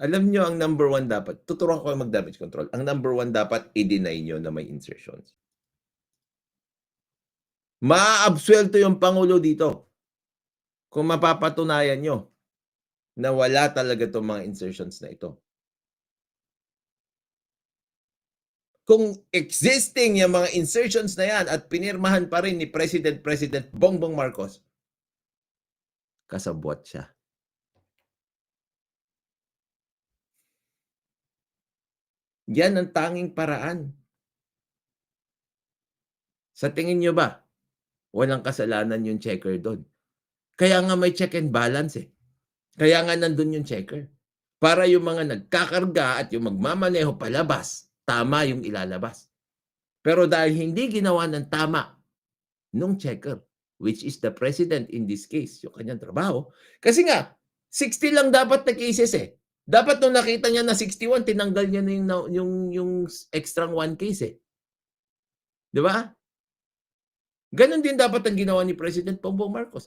Alam niyo ang number 1 dapat tuturuan ko kayo mag-damage control. Ang number 1 dapat i-deny niyo na may insertions. Maaabsuelto yung pangulo dito. Kung mapapatunayan niyo na wala talaga 'tong mga insertions na ito. Kung existing yang mga insertions na yan at pinirmahan pa rin ni President President Bongbong Marcos, kasabwat siya. Yan ang tanging paraan. Sa tingin niyo ba, walang kasalanan yung checker do'n? Kaya nga may check and balance, eh. Kaya nga nandun yung checker. Para yung mga nagkakarga at yung magmamaneho palabas, tama yung ilalabas. Pero dahil hindi ginawa ng tama nung checker, which is the president in this case, yung kanyang trabaho. Kasi nga, 60 lang dapat na cases eh. Dapat nung nakita niya na 61, tinanggal niya na yung, yung, yung extra one case eh. Di ba? Ganon din dapat ang ginawa ni President Bongbong Marcos.